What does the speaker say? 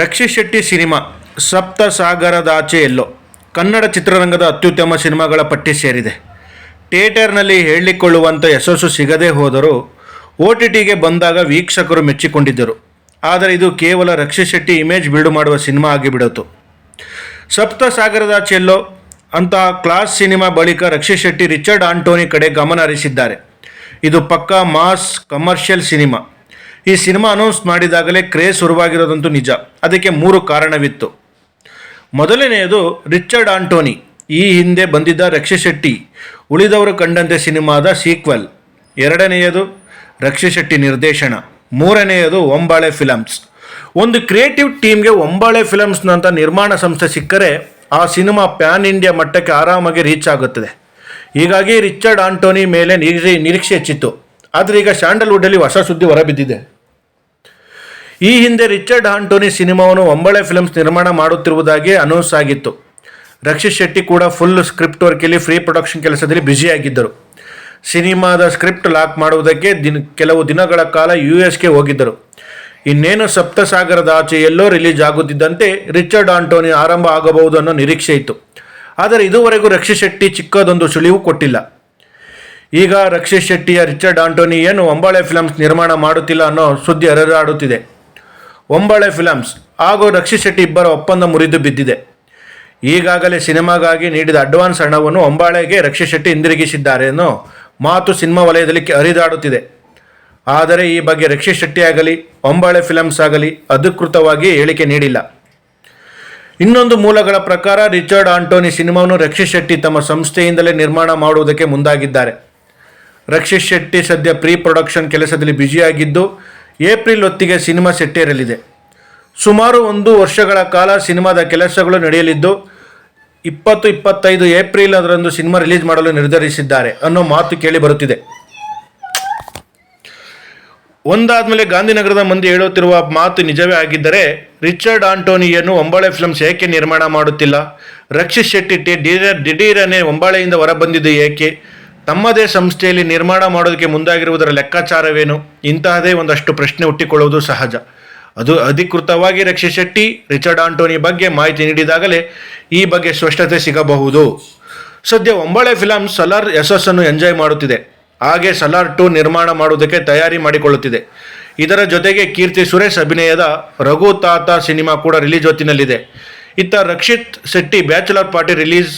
Rakshit Shetty cinema ಸಪ್ತ ಸಾಗರದಾಚೆ ಎಲ್ಲೋ ಕನ್ನಡ ಚಿತ್ರರಂಗದ ಅತ್ಯುತ್ತಮ ಸಿನಿಮಾಗಳ ಪಟ್ಟಿ ಸೇರಿದೆ. ಥಿಯೇಟರ್ನಲ್ಲಿ ಹೇಳಿಕೊಳ್ಳುವಂಥ ಯಶಸ್ಸು ಸಿಗದೇ ಹೋದರೂ ಓ ಟಿ ಟಿಗೆ ಬಂದಾಗ ವೀಕ್ಷಕರು ಮೆಚ್ಚಿಕೊಂಡಿದ್ದರು. ಆದರೆ ಇದು ಕೇವಲ ರಕ್ಷಿತ್ ಶೆಟ್ಟಿ ಇಮೇಜ್ ಬಿಲ್ಡ್ ಮಾಡುವ ಸಿನಿಮಾ ಆಗಿಬಿಡತು. ಸಪ್ತ ಸಾಗರದಾಚೆ ಎಲ್ಲೋ ಅಂತಹ ಕ್ಲಾಸ್ ಸಿನಿಮಾ ಬಳಿಕ ರಕ್ಷಿತ್ ಶೆಟ್ಟಿ ರಿಚರ್ಡ್ ಆಂಟೋನಿ ಕಡೆ ಗಮನ ಹರಿಸಿದ್ದಾರೆ. ಇದು ಪಕ್ಕಾ ಮಾಸ್ ಕಮರ್ಷಿಯಲ್ ಸಿನಿಮಾ. ಈ ಸಿನಿಮಾ ಅನೌನ್ಸ್ ಮಾಡಿದಾಗಲೇ ಕ್ರೇಜ್ ಶುರುವಾಗಿರೋದಂತೂ ನಿಜ. ಅದಕ್ಕೆ ಮೂರು ಕಾರಣವಿತ್ತು. ಮೊದಲನೆಯದು ರಿಚರ್ಡ್ ಆಂಟೋನಿ. ಈ ಹಿಂದೆ ಬಂದಿದ್ದ ರಕ್ಷಿ ಶೆಟ್ಟಿ, ಉಳಿದವರು ಕಂಡಂತೆ ಸಿನಿಮಾದ ಸೀಕ್ವೆಲ್ ಎರಡನೆಯದು ರಕ್ಷಿ ಶೆಟ್ಟಿ ನಿರ್ದೇಶನ. ಮೂರನೆಯದು ಒಂಬಾಳೆ ಫಿಲಮ್ಸ್ ಒಂದು ಕ್ರಿಯೇಟಿವ್ ಟೀಮ್ಗೆ ಒಂಬಾಳೆ ಫಿಲಮ್ಸ್ನಂಥ ನಿರ್ಮಾಣ ಸಂಸ್ಥೆ ಸಿಕ್ಕರೆ ಆ ಸಿನಿಮಾ ಪ್ಯಾನ್ ಇಂಡಿಯಾ ಮಟ್ಟಕ್ಕೆ ಆರಾಮಾಗಿ ರೀಚ್ ಆಗುತ್ತದೆ. ಹೀಗಾಗಿ ರಿಚರ್ಡ್ ಆಂಟೋನಿ ಮೇಲೆ ನಿರೀಕ್ಷೆ ಹೆಚ್ಚಿತ್ತು. ಆದರೆ ಈಗ ಸ್ಯಾಂಡಲ್ವುಡ್ಡಲ್ಲಿ ಹೊಸ ಸುದ್ದಿ ಹೊರಬಿದ್ದಿದೆ. ಈ ಹಿಂದೆ ರಿಚರ್ಡ್ ಆಂಟೋನಿ ಸಿನಿಮಾವನ್ನು ಒಂಬಳೆ ಫಿಲ್ಮ್ಸ್ ನಿರ್ಮಾಣ ಮಾಡುತ್ತಿರುವುದಾಗಿ ಅನೌನ್ಸ್ ಆಗಿತ್ತು. ರಕ್ಷಿತ್ ಶೆಟ್ಟಿ ಕೂಡ ಫುಲ್ ಸ್ಕ್ರಿಪ್ಟ್ ವರ್ಕಲ್ಲಿ ಫ್ರೀ ಪ್ರೊಡಕ್ಷನ್ ಕೆಲಸದಲ್ಲಿ ಬ್ಯುಸಿಯಾಗಿದ್ದರು ಸಿನಿಮಾದ ಸ್ಕ್ರಿಪ್ಟ್ ಲಾಕ್ ಮಾಡುವುದಕ್ಕೆ ದಿನ, ಕೆಲವು ದಿನಗಳ ಕಾಲ ಯು ಎಸ್ಗೆ ಹೋಗಿದ್ದರು. ಇನ್ನೇನು ಸಪ್ತಸಾಗರದ ಆಚೆ ಎಲ್ಲೋ ರಿಲೀಸ್ ಆಗುತ್ತಿದ್ದಂತೆ ರಿಚರ್ಡ್ ಆಂಟೋನಿ ಆರಂಭ ಆಗಬಹುದು ಅನ್ನೋ ನಿರೀಕ್ಷೆ ಇತ್ತು. ಆದರೆ ಇದುವರೆಗೂ ರಕ್ಷಿತ್ ಶೆಟ್ಟಿ ಚಿಕ್ಕದೊಂದು ಸುಳಿವು ಕೊಟ್ಟಿಲ್ಲ. ಈಗ ರಕ್ಷಿತ್ ಶೆಟ್ಟಿಯ ರಿಚರ್ಡ್ ಆಂಟೋನಿ ಏನು ಒಂಬಾಳೆ ಫಿಲಮ್ಸ್ ನಿರ್ಮಾಣ ಮಾಡುತ್ತಿಲ್ಲ ಅನ್ನೋ ಸುದ್ದಿ ಹರಿದಾಡುತ್ತಿದೆ ಒಂಬಾಳೆ ಫಿಲಮ್ಸ್ ಹಾಗೂ ರಕ್ಷಿತ್ ಶೆಟ್ಟಿ ಇಬ್ಬರ ಒಪ್ಪಂದ ಮುರಿದು ಬಿದ್ದಿದೆ. ಈಗಾಗಲೇ ಸಿನಿಮಾಗಾಗಿ ನೀಡಿದ ಅಡ್ವಾನ್ಸ್ ಹಣವನ್ನು ಒಂಬಾಳೆಗೆ ರಕ್ಷಿತ್ ಶೆಟ್ಟಿ ಹಿಂದಿರುಗಿಸಿದ್ದಾರೆ ಅನ್ನೋ ಮಾತು ಸಿನಿಮಾ ವಲಯದಲ್ಲಿ ಹರಿದಾಡುತ್ತಿದೆ. ಆದರೆ ಈ ಬಗ್ಗೆ ರಕ್ಷಿತ್ ಶೆಟ್ಟಿ ಆಗಲಿ ಒಂಬಾಳೆ ಫಿಲಮ್ಸ್ ಆಗಲಿ ಅಧಿಕೃತವಾಗಿ ಹೇಳಿಕೆ ನೀಡಿಲ್ಲ. ಇನ್ನೊಂದು ಮೂಲಗಳ ಪ್ರಕಾರ ರಿಚರ್ಡ್ ಆಂಟೋನಿ ಸಿನಿಮಾವನ್ನು ರಕ್ಷಿತ್ ಶೆಟ್ಟಿ ತಮ್ಮ ಸಂಸ್ಥೆಯಿಂದಲೇ ನಿರ್ಮಾಣ ಮಾಡುವುದಕ್ಕೆ ಮುಂದಾಗಿದ್ದಾರೆ. ರಕ್ಷಿತ್ ಶೆಟ್ಟಿ ಸದ್ಯ ಪ್ರೀ ಪ್ರೊಡಕ್ಷನ್ ಕೆಲಸದಲ್ಲಿ ಬ್ಯುಸಿಯಾಗಿದ್ದು ಏಪ್ರಿಲ್ ಹೊತ್ತಿಗೆ ಸಿನಿಮಾ ಸೆಟ್ಟೇರಲಿದೆ ಸುಮಾರು ಒಂದು ವರ್ಷಗಳ ಕಾಲ ಸಿನಿಮಾದ ಕೆಲಸಗಳು ನಡೆಯಲಿದ್ದು ಇಪ್ಪತ್ತು ಇಪ್ಪತ್ತೈದು ಏಪ್ರಿಲ್ ಅದರಂದು ಸಿನಿಮಾ ರಿಲೀಸ್ ಮಾಡಲು ನಿರ್ಧರಿಸಿದ್ದಾರೆ ಅನ್ನೋ ಮಾತು ಕೇಳಿ ಬರುತ್ತಿದೆ ಒಂದಾದ್ಮೇಲೆ ಗಾಂಧಿನಗರದ ಮಂದಿ ಹೇಳುತ್ತಿರುವ ಮಾತು ನಿಜವೇ ಆಗಿದ್ದರೆ ರಿಚರ್ಡ್ ಆಂಟೋನಿಯನ್ನು ಒಂಬಾಳೆ ಫಿಲ್ಮ್ಸ್ ಏಕೆ ನಿರ್ಮಾಣ ಮಾಡುತ್ತಿಲ್ಲ ರಕ್ಷಿತ್ ಶೆಟ್ಟಿ ದಿಢೀರನೆ ಒಂಬಾಳೆಯಿಂದ ಹೊರಬಂದಿದ್ದು ಏಕೆ ತಮ್ಮದೇ ಸಂಸ್ಥೆಯಲ್ಲಿ ನಿರ್ಮಾಣ ಮಾಡೋದಕ್ಕೆ ಮುಂದಾಗಿರುವುದರ ಲೆಕ್ಕಾಚಾರವೇನು? ಇಂತಹದೇ ಒಂದಷ್ಟು ಪ್ರಶ್ನೆ ಹುಟ್ಟಿಕೊಳ್ಳುವುದು ಸಹಜ. ಅದು ಅಧಿಕೃತವಾಗಿ ರಕ್ಷಿ ಶೆಟ್ಟಿ, ರಿಚರ್ಡ್ ಆಂಟೋನಿ ಬಗ್ಗೆ ಮಾಹಿತಿ ನೀಡಿದಾಗಲೇ ಈ ಬಗ್ಗೆ ಸ್ಪಷ್ಟತೆ ಸಿಗಬಹುದು. ಸದ್ಯ ಒಂಬಳೆ ಫಿಲಂ ಸಲಾರ್ ಯಶಸ್ಸನ್ನು ಎಂಜಾಯ್ ಮಾಡುತ್ತಿದೆ. ಹಾಗೆ ಸಲಾರ್ ಟು ನಿರ್ಮಾಣ ಮಾಡುವುದಕ್ಕೆ ತಯಾರಿ ಮಾಡಿಕೊಳ್ಳುತ್ತಿದೆ. ಇದರ ಜೊತೆಗೆ ಕೀರ್ತಿ ಸುರೇಶ್ ಅಭಿನಯದ ರಘು ತಾತ ಸಿನಿಮಾ ಕೂಡ ರಿಲೀಸ್ ಹೊತ್ತಿನಲ್ಲಿದೆ. ಇತ್ತ Rakshit Shetty bachelor party release